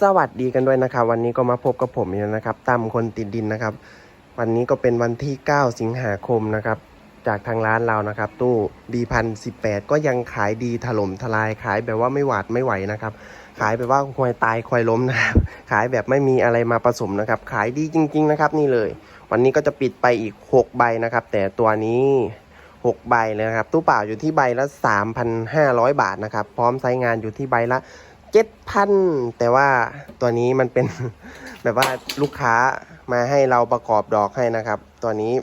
สวัสดีกันด้วยนะครับ วันนี้ก็มาพบกับผมอีกแล้วนะครับตั้มคนติดดินนะครับ วันนี้ก็เป็นวันที่ 9 สิงหาคมนะครับ จากทางร้านเรานะครับ ตู้บีพันสิก็ยังขายดีถล่มทลายขายแบบว่าไม่หวาดไม่ไหวนะครับ ขายแบบว่าควายตายควายล้มนะครับ ขายแบบไม่มีอะไรมาผสมนะครับ ขายดีจริง ๆ นะครับ นี่เลย วันนี้ก็จะปิดไปอีก 6 ใบนะครับ แต่ตัวนี้6ใบเลยนะครับ ตู้เปล่าอยู่ที่ใบละ 3,500 บาทนะครับ พร้อมไซส์งานอยู่ที่ใบละ 7,000แต่ว่าตัวนี้มันเป็นแบบว่าลูกค้ามาให้เราประกอบดอกให้นะครับ ตัวนี้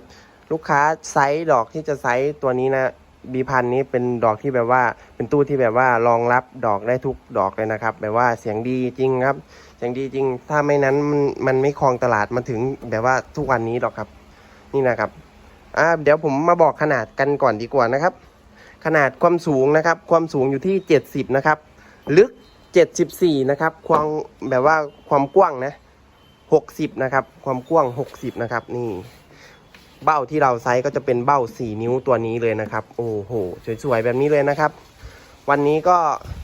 ลูกค้าไซส์ดอกที่จะไซส์ตัวนี้นะบีพันนี้เป็นดอกที่แบบว่า เป็นตู้ที่แบบว่ารองรับดอกได้ทุกดอกเลยนะครับ แบบว่าเสียงดีจริงครับ เสียงดีจริง ถ้าไม่นั้นมันมันไม่ครองตลาดมาถึงแบบว่าทุกวันนี้หรอกครับ นี่นะครับอ่าเดี๋ยวผมมาบอกขนาดกันก่อนดีกว่านะครับ ขนาดความสูงนะครับ ความสูงอยู่ที่ 70 นะครับ ลึก 74นะครับ ความแบบว่าความกว้างนะ60นะครับ ความกว้าง60นะครับ นี่ เบ้าที่เราไซส์ก็จะเป็นเบ้า4นิ้วตัวนี้เลยนะครับ โอ้โห สวยๆแบบนี้เลยนะครับ วันนี้ก็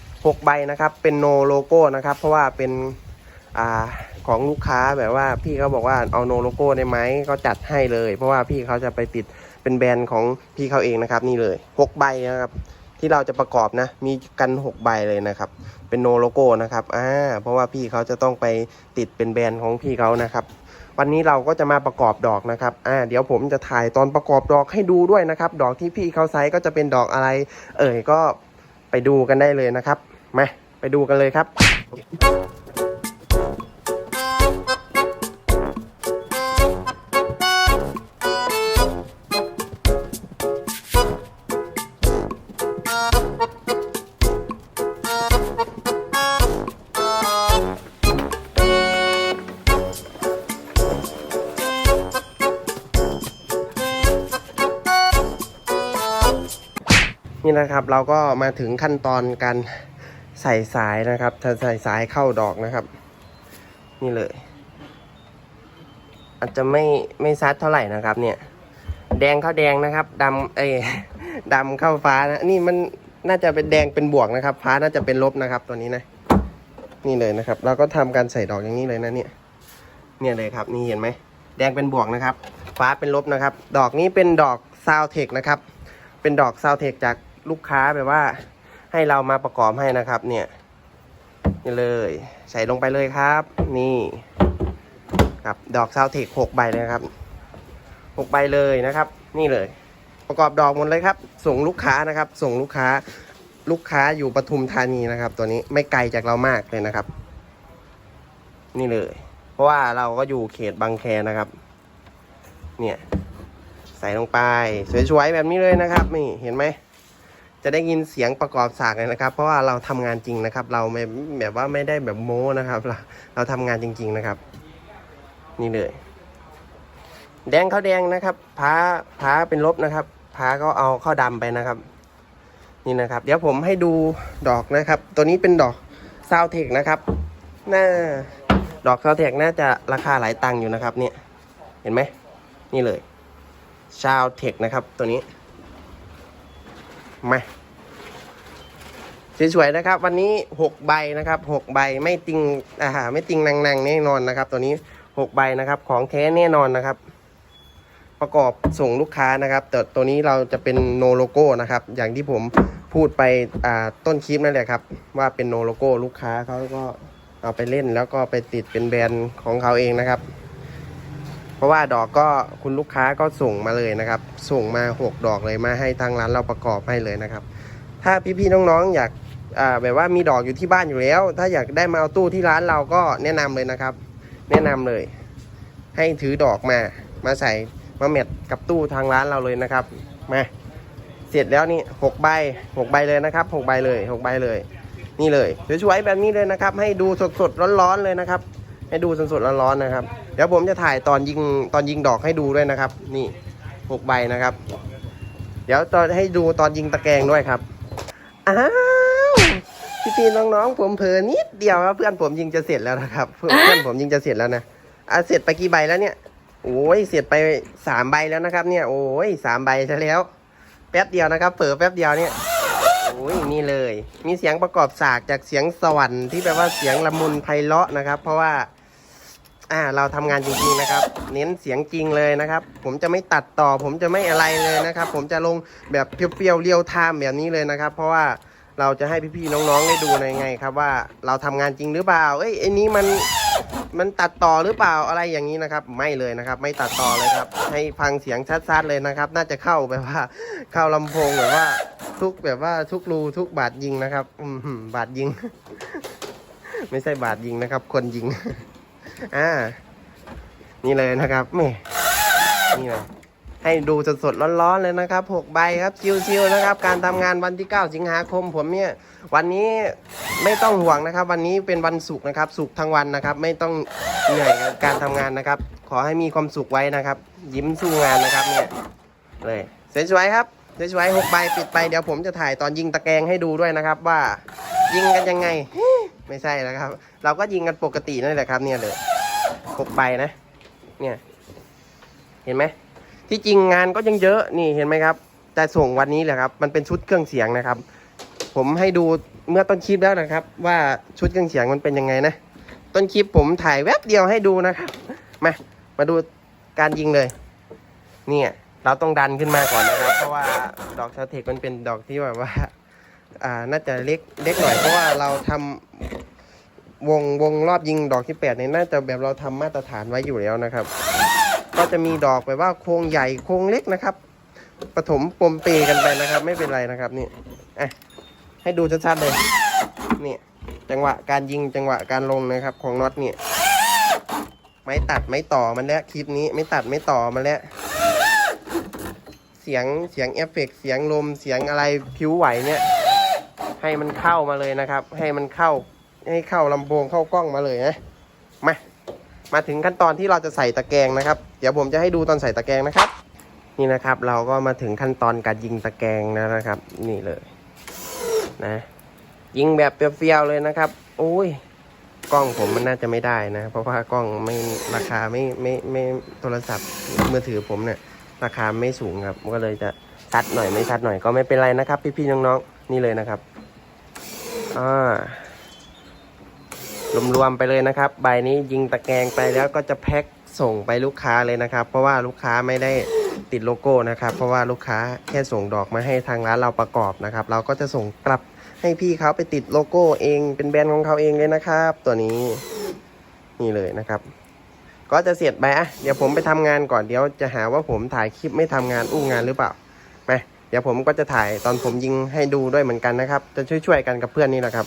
6ใบนะครับ เป็นโนโลโก้นะครับ เพราะว่าเป็นอ่าของลูกค้าแบบว่าพี่เขาบอกว่าเอาโนโลโก้ได้ไหมก็จัดให้เลย เพราะว่าพี่เขาจะไปติดเป็นแบรนด์ของพี่เขาเองนะครับ นี่เลย6ใบนะครับ ที่เราจะประกอบนะ มีกัน 6 ใบเลยนะครับ เป็นโนโลโก้นะครับอ่าเพราะว่าพี่เขาจะต้องไปติดเป็นแบรนด์ของพี่เขานะครับ วันนี้เราก็จะมาประกอบดอกนะครับอ่าเดี๋ยวผมจะถ่ายตอนประกอบดอกให้ดูด้วยนะครับ ดอกที่พี่เขาใช้ก็จะเป็นดอกอะไร เอ่ยก็ไปดูกันได้เลยนะครับมาไปดูกันเลยครับ นี่นะครับ เราก็มาถึงขั้นตอนการใส่สายนะครับถ้าใส่สายเข้าดอกนะครับ นี่เลย อาจจะไม่ไม่ซัดเท่าไหร่นะครับ เนี่ย แดงเข้าแดงนะครับดำเอ้ดำเข้าฟ้านะนี่มันน่าจะเป็นแดงเป็นบวกนะครับ ฟ้าน่าจะเป็นลบนะครับ ตัวนี้นะ นี่เลยนะครับ เราก็ทำการใส่ดอกอย่างนี้เลยนะเนี่ย เนี่ยเลยครับ นี่เห็นไหมแดงเป็นบวกนะครับ ฟ้าเป็นลบนะครับ ดอกนี้เป็นดอกซาวเทคนะครับ เป็นดอกซาวเทคจาก ลูกค้าแบบว่า ให้เรามาประกอบให้นะครับ เนี่ยนี่เลย ใส่ลงไปเลยครับ นี่ครับดอกซาวเทคหกใบเลยครับหกใบเลยนะครับ นี่เลย ประกอบดอกหมดเลยครับ ส่งลูกค้านะครับ ส่งลูกค้าลูกค้าอยู่ปทุมธานีนะครับ ตัวนี้ไม่ไกลจากเรามากเลยนะครับ นี่เลย เพราะว่าเราก็อยู่เขตบางแคนะครับ เนี่ย ใส่ลงไป สวยๆแบบนี้เลยนะครับ นี่เห็นไหม จะได้ยินเสียงประกอบฉากเลยนะครับ เพราะว่าเราทำงานจริงนะครับ เราไม่แบบว่าไม่ได้แบบโม้นะครับ เราเราทำงานจริง ๆนะครับ นี่เลย แดงข้าวแดงนะครับพ้าพ้าเป็นลบนะครับพ้าก็เอาข้าวดำไปนะครับ นี่นะครับ เดี๋ยวผมให้ดูดอกนะครับ ตัวนี้เป็นดอกซาวเทคนะครับน่าดอกซาวเทคน่าจะราคาหลายตังค์อยู่นะครับ เนี่ย เห็นไหมนี่เลยชาวเทคนะครับ ตัวนี้ มาสวยๆนะครับ วันนี้หกใบนะครับหกใบไม่ติงอ่าไม่ติงนางๆแน่นอนนะครับ ตัวนี้หกใบนะครับ ของแท้แน่นอนนะครับ ประกอบส่งลูกค้านะครับ แต่ตัวนี้เราจะเป็นโนโลโก้นะครับ อย่างที่ผมพูดไปอ่าต้นคลิปนั่นแหละครับ ว่าเป็นโนโลโก้ลูกค้าเขาก็เอาไปเล่นแล้วก็ไปติดเป็นแบรนด์ของเขาเองนะครับ เพราะว่าดอกก็คุณลูกค้าก็ส่งมาเลยนะครับ ส่งมา 6 ดอกเลยมาให้ทางร้านเราประกอบให้เลยนะครับ ถ้าพี่ๆน้องๆอยากแบบว่ามีดอกอยู่ที่บ้านอยู่แล้ว ถ้าอยากได้มาเอาตู้ที่ร้านเราก็แนะนำเลยนะครับ แนะนำเลย ให้ถือดอกมา มาใส่มาแมทกับตู้ทางร้านเราเลยนะครับมาเสร็จแล้วนี่หกใบหกใบเลยนะครับหกใบเลยหกใบเลย นี่เลยสวยๆแบบนี้เลยนะครับ ให้ดูสดๆร้อนๆเลยนะครับ ให้ดูสดๆร้อนๆนะครับ เดี๋ยวผมจะถ่ายตอนยิงตอนยิงดอกให้ดูด้วยนะครับ นี่หกใบนะครับ เดี๋ยวตอนให้ดูตอนยิงตะแกรงด้วยครับอ้าวพี่ๆน้องๆผมเผลอนิดเดียวครับเพื่อนผมยิงจะเสร็จแล้วนะครับ เพื่อนผมยิงจะเสร็จแล้วนะอะเสร็จไปกี่ใบแล้วเนี่ยโอ้ยเสร็จไปสามใบแล้วนะครับ เนี่ยโอ้ยสามใบซะแล้ว แป๊บเดียวนะครับเผลอแป๊บเดียวเนี่ยโอ้อ้ยนี่เลย มีเสียงประกอบฉากจากเสียงสวรรค์ที่แปลว่าเสียงละมุนไพเราะนะครับ เพราะว่า อ่าเราทำงานจริงๆนะครับ เน้นเสียงจริงเลยนะครับ ผมจะไม่ตัดต่อ ผมจะไม่อะไรเลยนะครับ ผมจะลงแบบเปรี้ยวๆเรียวไทม์แบบนี้เลยนะครับ เพราะว่าเราจะให้พี่ๆน้องๆได้ดูในไงครับว่าเราทำงานจริงหรือเปล่า เอ้ยไอ้นี้มันมันตัดต่อหรือเปล่าอะไรอย่างนี้นะครับ ไม่เลยนะครับ ไม่ตัดต่อเลยครับ ให้ฟังเสียงชัดๆเลยนะครับ น่าจะเข้าแบบว่า เข้าลำโพงแบบว่าทุกแบบว่าทุกรูทุกบาทยิงนะครับ อืมหืมบาทยิง ไม่ใช่บาทยิงนะครับ คนยิง อ่า นี่เลยนะครับแม่นี่เลยให้ดูสดๆร้อนๆเลยนะครับหกใบครับชิวๆนะครับ การทำงานวันที่ 9 สิงหาคมผมเนี่ย วันนี้ไม่ต้องห่วงนะครับ วันนี้เป็นวันศุกร์นะครับศุกร์ทั้งวันนะครับ ไม่ต้องเหนื่อยกับการทำงานนะครับ ขอให้มีความสุขไว้นะครับ ยิ้มสู้งานนะครับเนี่ยเลยสวยๆครับสวยๆหกใบปิดไปเดี๋ยวผมจะถ่ายตอนยิงตะแกรงให้ดูด้วยนะครับ ว่ายิงกันยังไง ไม่ใช่นะครับ เราก็ยิงกันปกตินั่นแหละครับ เนี่ยเลยหกใบนะ เนี่ย เห็นไหมที่จริงงานก็ยังเยอะนี่เห็นไหมครับ แต่ส่งวันนี้แหละครับ มันเป็นชุดเครื่องเสียงนะครับ ผมให้ดูเมื่อต้นคลิปแล้วนะครับ ว่าชุดเครื่องเสียงมันเป็นยังไงนะ ต้นคลิปผมถ่ายแวบเดียวให้ดูนะครับ มา มาดูการยิงเลย เนี่ย เราต้องดันขึ้นมาก่อนนะครับ เพราะว่าดอกชาเทคมันเป็นดอกที่แบบว่า อ่าน่าจะเล็กเล็กหน่อยเพราะว่าเราทำวงวงรอบยิงดอกที่แปดเนี่ยน่าจะแบบเราทำมาตรฐานไว้อยู่แล้วนะครับ ก็จะมีดอกแบบว่าโครงใหญ่โครงเล็กนะครับปฐมปมเปกันไปนะครับ ไม่เป็นไรนะครับนี่อะให้ดูชัดๆเลยนี่จังหวะการยิงจังหวะการลงนะครับ ของน็อตเนี่ยไม้ตัดไม้ต่อมันแล้วคลิปนี้ไม่ตัดไม่ต่อมันแล้วเสียงเสียงเอฟเฟกต์เสียงลมเสียงอะไรผิวไหวเนี่ย ให้มันเข้ามาเลยนะครับ ให้มันเข้าให้เข้าลำโพงเข้ากล้องมาเลยนะมามาถึงขั้นตอนที่เราจะใส่ตะแกรงนะครับ เดี๋ยวผมจะให้ดูตอนใส่ตะแกรงนะครับ นี่นะครับเราก็มาถึงขั้นตอนการยิงตะแกรงแล้วนะครับ นี่เลยนะ ยิงแบบเปียวๆเลยนะครับโอ้ยกล้องผมมันน่าจะไม่ได้นะ เพราะว่ากล้องไม่ราคาไม่ไม่ไม่โทรศัพท์มือถือผมเนี่ยราคาไม่สูงครับ ก็เลยจะชัดหน่อยไม่ชัดหน่อยก็ไม่เป็นไรนะครับ พี่ๆน้องๆนี่เลยนะครับ อ่ารวมๆไปเลยนะครับ ใบนี้ยิงตะแกรงไปแล้วก็จะแพ็คส่งไปลูกค้าเลยนะครับ เพราะว่าลูกค้าไม่ได้ติดโลโก้นะครับ เพราะว่าลูกค้าแค่ส่งดอกมาให้ทางร้านเราประกอบนะครับ เราก็จะส่งกลับให้พี่เขาไปติดโลโก้เอง เป็นแบรนด์ของเขาเองเลยนะครับ ตัวนี้นี่เลยนะครับ ก็จะเสร็จไปอะเดี๋ยวผมไปทำงานก่อนเดี๋ยวจะหาว่าผมถ่ายคลิปไม่ทำงานอู้งานหรือเปล่า เดี๋ยวผมก็จะถ่ายตอนผมยิงให้ดูด้วยเหมือนกันนะครับ จะช่วยๆกันกับเพื่อนนี่แหละครับ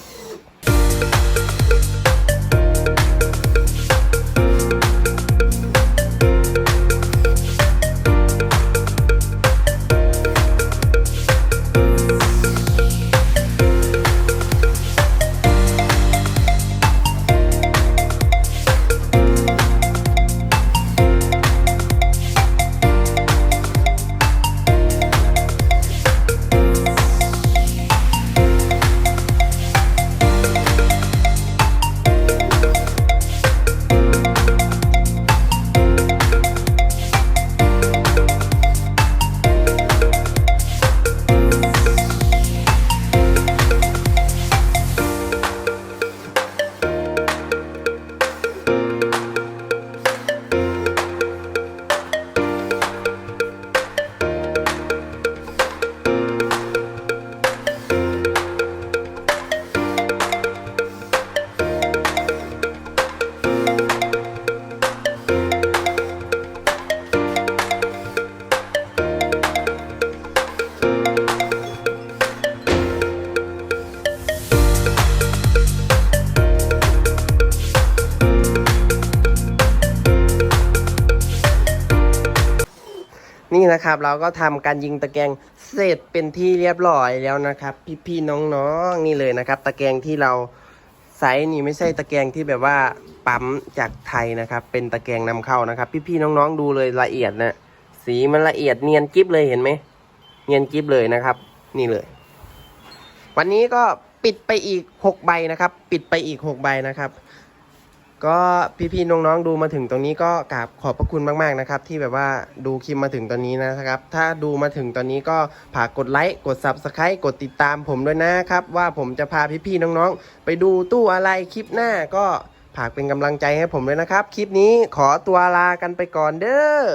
นี่นะครับ เราก็ทำการยิงตะแกรงเสร็จเป็นที่เรียบร้อยแล้วนะครับ พี่ๆน้องๆนี่เลยนะครับ ตะแกรงที่เราไซส์นี่ไม่ใช่ตะแกรงที่แบบว่าปั๊มจากไทยนะครับ เป็นตะแกรงนำเข้านะครับ พี่ๆน้องๆดูเลยละเอียดนะสีมันละเอียดเนียนกิ๊บเลยเห็นไหมเนียนกิ๊บเลยนะครับ นี่เลย วันนี้ก็ปิดไปอีกหกใบนะครับ ปิดไปอีกหกใบนะครับ ก็พี่ๆน้องๆดูมาถึงตรงนี้ก็กราบขอบพระคุณมากๆนะครับ ที่แบบว่าดูคลิปมาถึงตอนนี้นะครับ ถ้าดูมาถึงตอนนี้ก็ฝากกดไลค์กด Subscribe กดติดตามผมด้วยนะครับ ว่าผมจะพาพี่ๆน้องๆ ไปดูตู้อะไรคลิปหน้าก็ฝากเป็นกำลังใจให้ผมด้วยนะครับ คลิปนี้ขอตัวลากันไปก่อนเด้อ